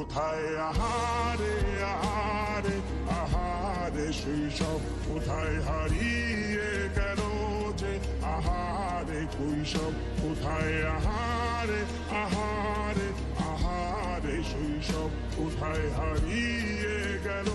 কোথায় আহারে আহারে আহারে, শৈশব কোথায় হারিয়ে গেল যে? আহারে কৈশব কোথায়, আহারে আহারে আহারে, শৈশব কোথায় হারিয়ে গেল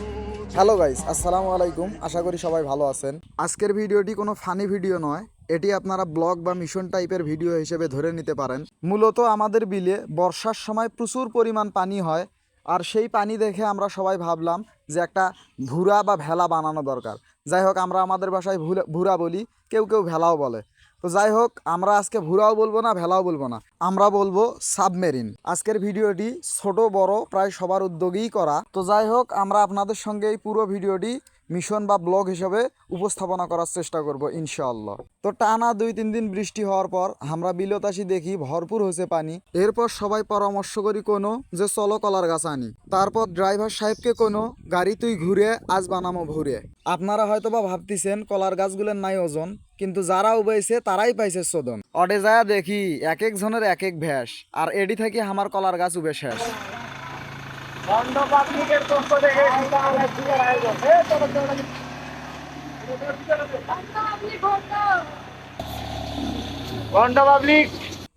হ্যালো গাইস আসসালামু আলাইকুম। আশা করি সবাই ভালো আছেন। আজকের ভিডিওটি কোনো ফানি ভিডিও নয়। এটি আপনারা ব্লগ বা মিশন টাইপের ভিডিও হিসেবে ধরে নিতে পারেন। মূলত আমাদের বিলে বর্ষার সময় প্রচুর পরিমাণ পানি হয়, আর সেই পানি দেখে আমরা সবাই ভাবলাম যে একটা ভুরা বা ভেলা বানানো দরকার। যাই হোক, আমরা আমাদের ভাষায় ভুরা বলি, কেউ কেউ ভেলাও বলে। তো যাই হোক, আমরা আজকে ভুরাও বলব না, ভেলাও বলব না। আমরা বলব সাবমেরিন। আজকের ভিডিওটি ছোট, বড়, প্রায় সবার উদ্যোগেই করা। তো যাই হোক, আমরা আপনাদের সঙ্গে এই পুরো ভিডিওটি মিশন বা ব্লগ হিসাবে উপস্থাপনা করার চেষ্টা করব, ইনশাআল্লাহ। তো টানা দুই তিন দিন বৃষ্টি হওয়ার পর আমরা বিলতাসি দেখি, ভরপুর হয়েছে পানি। এরপর সবাই পরামর্শ করি কোনো যে, চলো কলার গাছ আনি। তারপর ড্রাইভার সাহেবকে কোনো, গাড়ি তুই ঘুরে, আজ বানামো ঘুরে আপনারা হয়তো বা ভাবতেছেন, কলার গাছগুলোর নাই ওজন। কিন্তু যারা উবাইছে, তারাই পাইছে সোদন। অডে যায় দেখি এক এক জনের এক এক ভ্যাস। আর এডি থেকে আমার কলার গাছ উবে শেষ।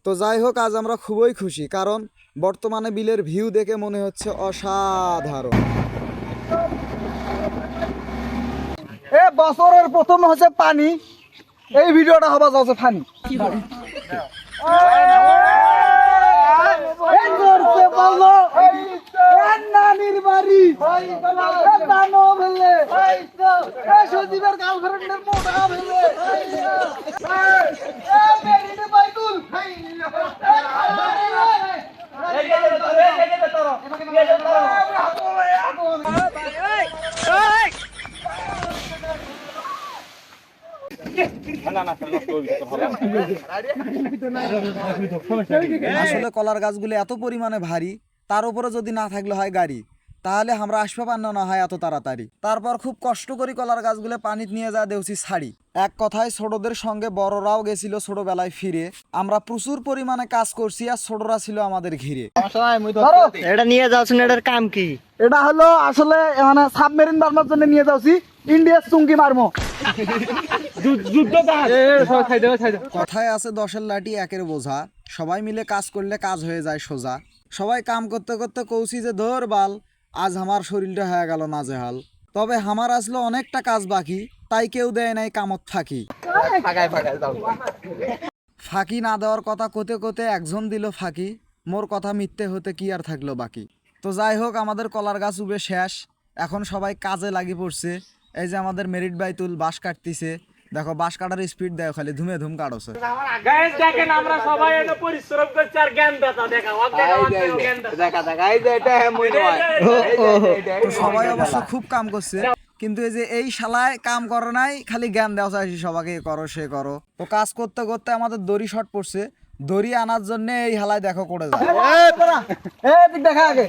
তো যাই হোক আজ আমরা খুবই খুশি কারণ বর্তমানে বিলের ভিউ দেখে মনে হচ্ছে অসাধারণ এ বছরের প্রথম হচ্ছে পানি এই ভিডিওটা হবা যাচ্ছে ফানি নানির বাড়ি। দানো সজীবের গার্লফ্রেন্ডের মোটা বাইকুল আসলে কলার গাছগুলো এত পরিমাণে ভারী তার উপরে যদি না থাকলে হয় গাড়ি তাহলে আমরা আসবে পান্ন না হয় এত তাড়াতাড়ি। তারপর খুব কষ্ট করে কলার গাছগুলো পানি নিয়ে যা দেউছি ছাড়ি। এক কথায় ছোটদের সঙ্গে বড়রাও গেছিল ছোটবেলায় ফিরে। আমরা প্রচুর পরিমাণে কাজ করছি আর ছোটরা ছিল আমাদের ঘিরে। এটা নিয়ে যাচ্ছেন এটার কাম কি? এটা হলো আসলে মানে সাবমেরিন বানানোর জন্য নিয়ে যাচ্ছি ইন্ডিয়ার চুঙ্গি মারমো। কথায় আছে দশের লাঠি একের বোঝা। সবাই মিলে কাজ করলে কাজ হয়ে যায় সোজা। সবাই কাম করতে করতে কৌছি যে ধর বাল আজ আমার শরীরটা হয়ে গেল নাজেহাল। তবে আমার আসলো অনেকটা কাজ বাকি তাই কেউ দেয় নাই কামত ফাঁকি। ফাঁকি না দেওয়ার কথা কোতে কোতে একজন দিল ফাঁকি মোর কথা মিথ্যে হতে কি আর থাকল বাকি? তো যাই হোক আমাদের কলার গাছ উবে শেষ এখন সবাই কাজে লাগি পড়ছে এই যে আমাদের মেরিট বাইতুল বাঁশ কাটতিছে দেখো বাস কাটার স্পিড দেয় খালি ধুমে ধুম কাটছে। গাইস দেখেন আমরা সবাই এটা পরিশ্রম করছি আর জ্ঞান দাতা দেখা দেখা দেখা জ্ঞান দাতা দেখা দেখা এই যে এটা হেমুই নয় সবাই অবশ্য খুব কাম করছে। কিন্তু এই যে এই শালায় কাম করে নাই খালি জ্ঞান দেওয়া চাইছি সবাইকে করো সে করো। তো কাজ করতে করতে আমাদের দড়ি শর্ট পড়ছে। দড়ি আনার জন্য এই হালায় দেখো করে যায় দেখা আগে।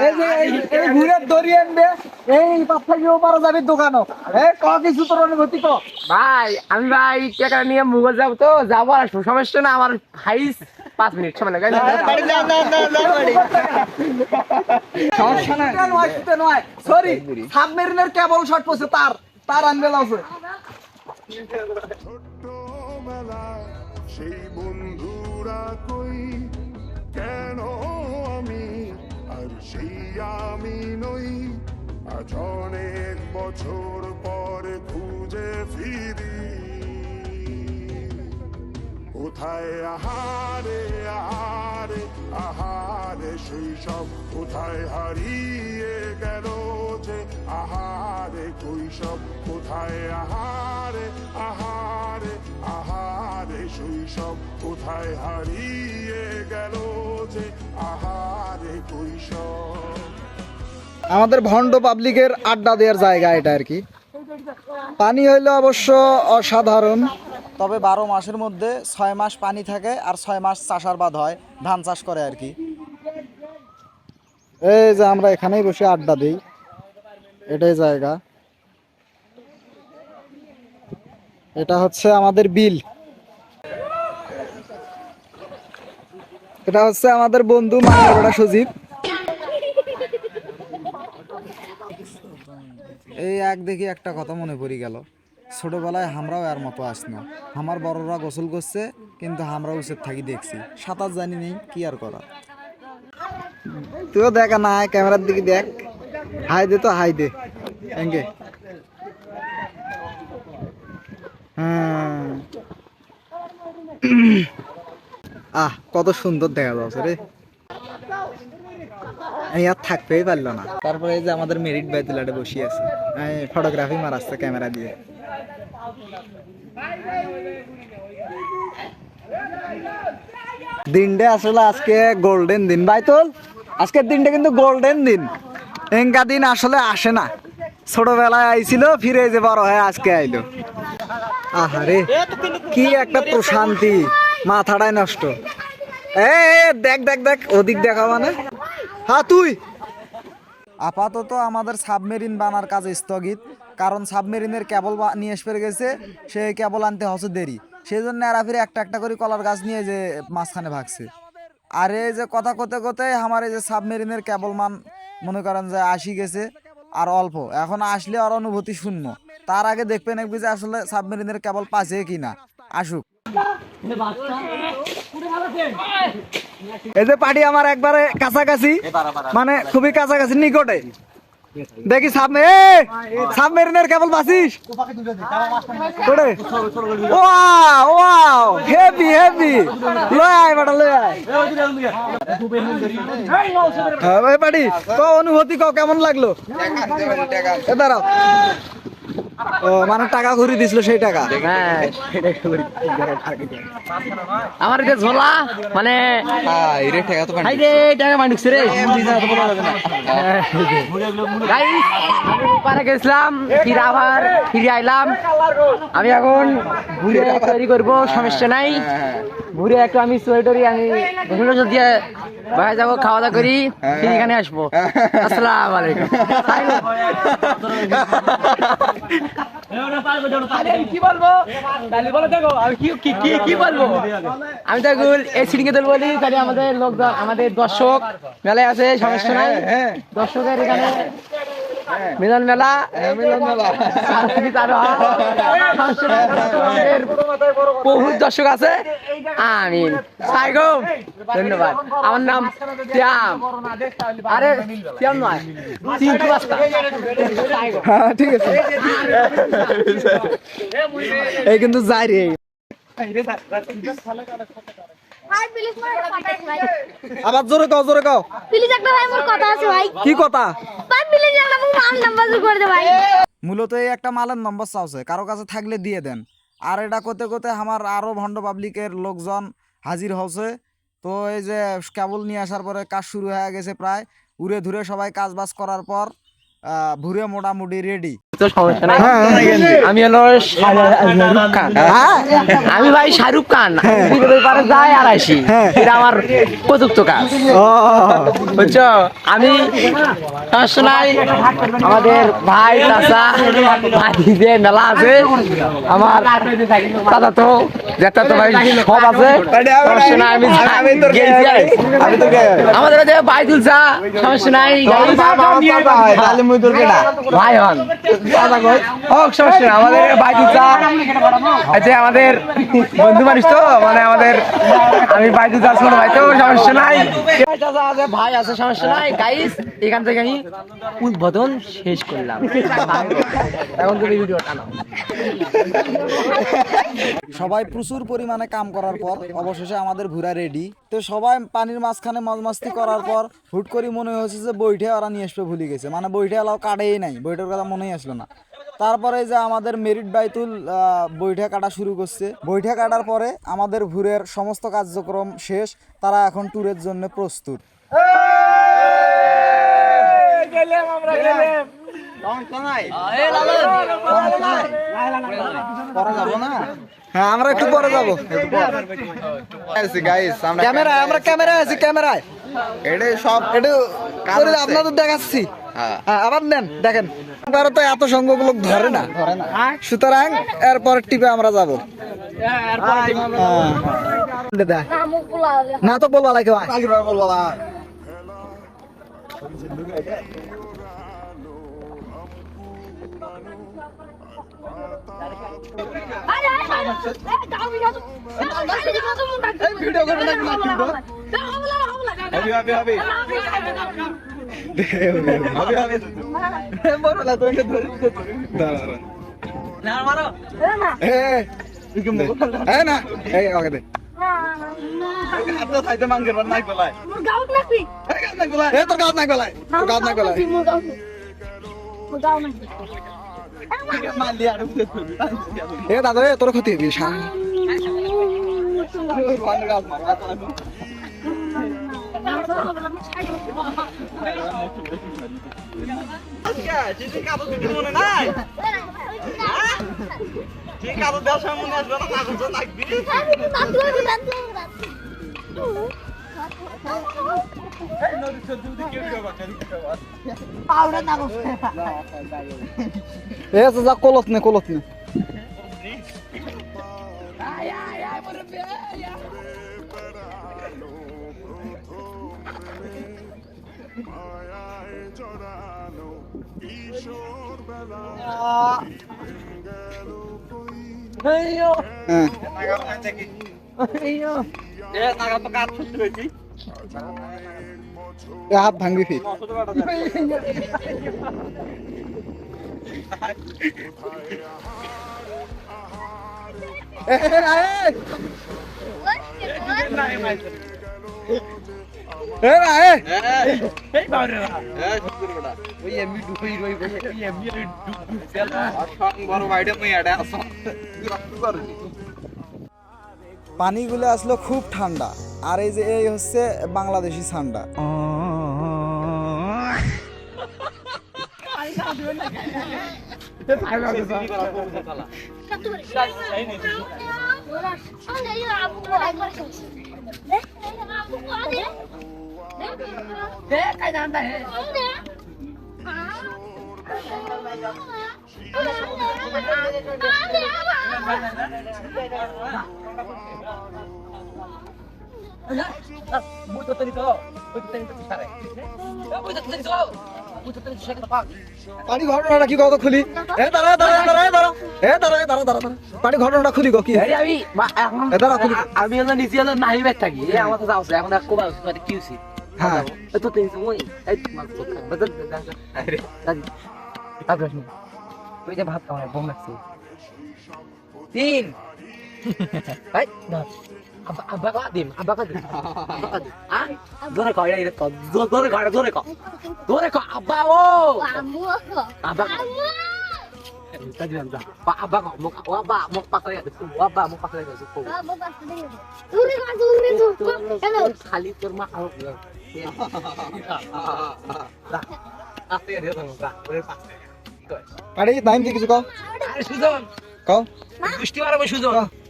এই যে এই- এই ঘুরে দড়ি আনবে এই পাথা পারা যাবে দোকানও। এই ক কিছু তোর অনুভূতি ক? ভাই আমি ভাই টাকা নিয়ে মুগল যাব তো যাব আর সমস্যা না আমার হাইস পাঁচ মিনিট সময় লাগে। বাড়ি না না না না বাড়ি। সমস্যা নাই। নয় সরি সাবমেরিনের কেবল শর্ট পড়ছে তার তার আনবে আছে ছোট্টবেলা সেই বন্ধুরা কই? কেন আমি? আর সেই আমি নই। আজ অনেক বছর পরে খুঁজে ফিরি। কোথায় আহারে আহারে আহারে শৈশব কোথায় হারিয়ে গেল যে আহারে কৈশব কোথায় আহারে আহারে আহারে শৈশব কোথায় হারিয়ে গেল যে আহারে কৈশব আমাদের ভন্ড পাবলিকের আড্ডা দেওয়ার জায়গা এটা আর কি। পানি হইল অবশ্য অসাধারণ। তবে বারো মাসের মধ্যে ছয় মাস পানি থাকে আর ছয় মাস চাষাবাদ হয় ধান চাষ করে আর কি। এই যে আমরা এখানেই বসে আড্ডা দিই। এটাই জায়গা। এটা হচ্ছে আমাদের বিল। এটা হচ্ছে আমাদের বন্ধু মাঙ্গলটা সজীব। এই এক দেখি একটা কথা মনে পড়ে গেল। ছোটবেলায় আমরাও এর মতো আসনা আমার বড়রা গোসল করছে কিন্তু আমরা উচিত থাকি দেখছি। সাঁতার জানি নেই কি আর করা তুইও দেখা না ক্যামেরার দিকে দেখ। হাই দে তো হাই দে। এঙ্গে। হ্যাঁ। আহ, কত সুন্দর দেখা যাচ্ছে রে। থাকতেই পারল না। তারপরে এই যে আমাদের মেরিট বাইতুলাটে বসে আছে। ফটোগ্রাফি মারাচ্ছে ক্যামেরা দিয়ে। দিনটা আসলে আজকে গোল্ডেন দিন। বাইতুল, আজকের দিনটা কিন্তু গোল্ডেন দিন। এঙ্কা দিন আসলে আসে না। ছোটবেলায় আইছিল, ফিরে যে বড় হয়ে আজকে আইলো। আহারে, কি একটা প্রশান্তি। মাথাটাই নষ্ট। এ দেখ দেখ দেখ, ওদিক দেখা মানে। হ্যাঁ তুই। আপাতত আমাদের সাবমেরিন বানার কাজ স্থগিত, কারণ সাবমেরিনের কেবল নিয়ে এসে গেছে, সে কেবল আনতে হচ্ছে দেরি। সেই জন্য এরা ফিরে একটা একটা করে কলার গাছ নিয়ে যে মাঝখানে ভাগছে। আর এই যে কথা কোতে কোতে আমার এই যে সাবমেরিনের কেবল মান মনে করেন যে আসি গেছে, আর অল্প। এখন আসলে আর অনুভূতি শূন্য। তার আগে দেখবেন একবি যে আসলে সাবমেরিনের কেবল পাচ্ছে কিনা। আসুক। এই যে পার্টি আমার একবারে কাছাকাছি মানে খুবই কাছাকাছি নিকটে। দেখি সাবমে সাবমেরিনের কেবল বাসিস? কোড়ে ওয়াও ওয়াও হেভি হেভি। লয় আয় বাটা লয় আয়। হ্যাঁ ভাই ক অনুভূতি ক কেমন লাগল? এ দাঁড়াও। ও মানে টাকা ঘুরি দিছিল সেই টাকা? হ্যাঁ আমার যে ঝোলা মানে হাই রে টাকা মানিকছে রে। Guys, আমি পারে গেছিলাম ফিরে আবার ফিরে আইলাম। আমি এখন ঘুরে তৈরি করব সমস্যা নাই। ঘুরে একটু আমি সোয়েটারি আমি ঘুরে দিয়ে বাইরে যাব খাওয়া দাওয়া করি এখানে আসব। আসসালাম আলাইকুম। কি বলব? আমি কি বলব? তো গুল এই সিটিংয়ে দল বলি তাহলে আমাদের লোক আমাদের দর্শক মেলায় আছে সমস্যা নাই। দর্শকের এখানে মিলন মেলা। মিলন মেলা। বহু দর্শক আছে। সাইগো ধন্যবাদ। আমার নাম শ্যাম। আরে শ্যাম নয় হ্যাঁ ঠিক আছে। এই কিন্তু যাই রে। আবার জোরে কও জোরে কও। প্লিজ একটা ভাই মোর কথা আছে ভাই। কি কথা? ভাই প্লিজ একটা মোর মাল নাম্বার করে দে ভাই। মূলত এই একটা মালের নম্বর চাওছে। কারও কাছে থাকলে দিয়ে দেন। আর এটা করতে করতে আমার আরও ভণ্ড পাবলিকের লোকজন হাজির হচ্ছে তো এই যে কেবল নিয়ে আসার পরে কাজ শুরু হয়ে গেছে প্রায়। উড়ে ধুরে সবাই কাজ বাজ করার পর ভুরে মোটামুটি রেডি তো সমস্যা নাই। আমি হলো শাহরুখ খান। আমি ভাই শাহরুখ খান। পারে যাই আর আসি। এটা আমার উপযুক্ত কাজ। বুঝছ? আমি সমস্যা আমাদের ভাই চাচা ভাই যে মেলা আছে আমার দাদা তো যেটা তো ভাই সব আছে। সমস্যা নাই আমি গেছি আর। আসি। আমাদের যে ভাই তুলছা সমস্যা ভাই হন। হোক সমস্যা আমাদের ভাই আছে আমাদের বন্ধু মানুষ তো মানে আমাদের আমি ভাই ছোট ভাই তো সমস্যা নাই। ভাই আছে ভাই আছে সমস্যা নাই। গাইস এখান থেকে আমি উদ্বোধন শেষ করলাম। এখন তুমি ভিডিও টানো। সবাই প্রচুর পরিমাণে কাম করার পর অবশেষে আমাদের ভুরা রেডি তো সবাই পানির মাঝখানে মজমাস্তি করার পর হুট করে মনে হয়েছে যে বইটা ওরা নিয়ে আসবে ভুলে গেছে। মানে বইটা এলাও কাটেই নাই বইটার কথা মনেই আসলো না। তারপরে যে আমাদের মেরিট বাইতুল বইটা কাটা শুরু করছে। বইটা কাটার পরে আমাদের ভুরের সমস্ত কার্যক্রম শেষ তারা এখন ট্যুরের জন্য প্রস্তুত। হ্যাঁ আমরা একটু পরে যাব। ক্যামেরায় আমরা ক্যামেরায় আছি ক্যামেরায়। এটা সব এটা করে আপনাদের দেখাচ্ছি। আবার নেন দেখেন। এবারে তো এত সংখ্যক লোক ধরে না। সুতরাং এরপর টিপে আমরা যাব। না পোলা না তো বলবা লাগে আরে আরে আরে যাও ভিডিও ভিডিও করে না ভিডিও হবি হবি হবি এই না এই ওকে দে গাউট নাকি এ তোর নাই গলায় তোর গাছ নাই গলায় নাকি এ দাদা এ তোর ক্ষতি হবি সামনে এ যা কলত নে কলত নে মায়ায় জড়ানো কিশোর বেলা গেল কই হ্যাঁ এ হাত ভাঙবি ফির এ, এ, এ, এ, না, এ। পানিগুলো আসলো খুব ঠান্ডা আর এই যে এই হচ্ছে বাংলাদেশি ঠান্ডা পানি ঘটনাটা কি কত খুলি? এ দাঁড়া দাঁড়া দাঁড়া দাঁড়া এ দাঁড়া দাঁড়া দাঁড়া দাঁড়া। পানি ঘটনাটা খুলি কি? আমি এখন দাঁড়া খুলি। আমি হলো নিচে হলো নাহি ব্যাগ থাকি। এই আমার যাচ্ছে এখন মানে কি হইছে হ্যাঁ। তো তিনশো ওই এই তোমার বদল আরে। দাদি আগ্রহ নেই ওই যে ভাত খাওয়া বোম লাগছে। তিন। না আব্বা আব্বা কা দিম আব্বা কা দিম আব্বা কা দিম আ জোরে কয় এটা তো জোরে কয় জোরে কয় জোরে কয় আব্বা ও আব্বা Tadi bilang, Pak Abang mau mau Abang mau pakai ya, Abang mau pakai ya, suku. Kali termak kalau bilang. Dah, apa ya dia tuh, dah, boleh pakai. পানি নাইম কি কিছু কও Ayo sudah, কও gusti orang mau sudah. Nah, nah, nah, nah. Oh my.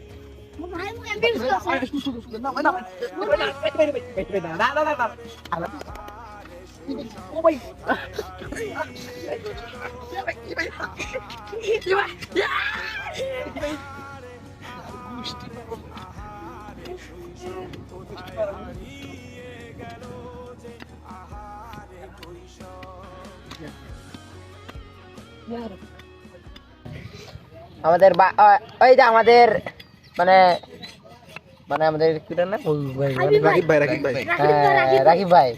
আমাদের ওই যে আমাদের মানে মানে আমাদের কি না রাকিব ভাই রাকিব ভাই হ্যাঁ, রাকিব ভাই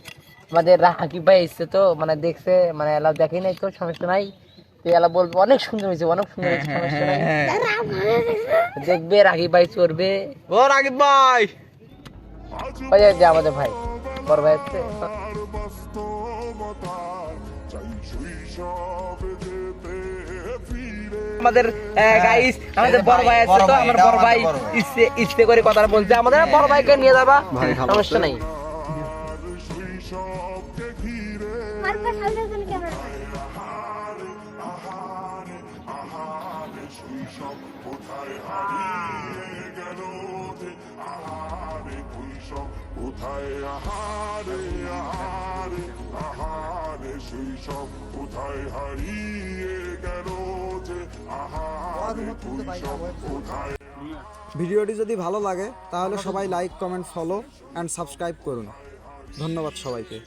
আমাদের রাকিব ভাই এসছে তো মানে দেখছে মানে এলা দেখি নাই তো সমস্যা নাই। তো এলা বলবে অনেক সুন্দর হয়েছে অনেক সুন্দর হয়েছে সমস্যা নাই। দেখবে রাকিব ভাই চড়বে। ও রাকিব ভাই! ওই যে- আমাদের ভাই বড় ভাই হচ্ছে আমাদের গাইস আমাদের বড় ভাই আছে তো আমার বড় ভাই ইচ্ছে ইচ্ছে করে কথাটা বলছে। আমাদের বড় ভাইকে নিয়ে যাবা সমস্যা নাই। আহারে আহারে আহারে কোথায় হারিয়ে গেল? ভিডিওটি যদি ভালো লাগে তাহলে সবাই like comment follow and subscribe করুন। ধন্যবাদ সবাইকে।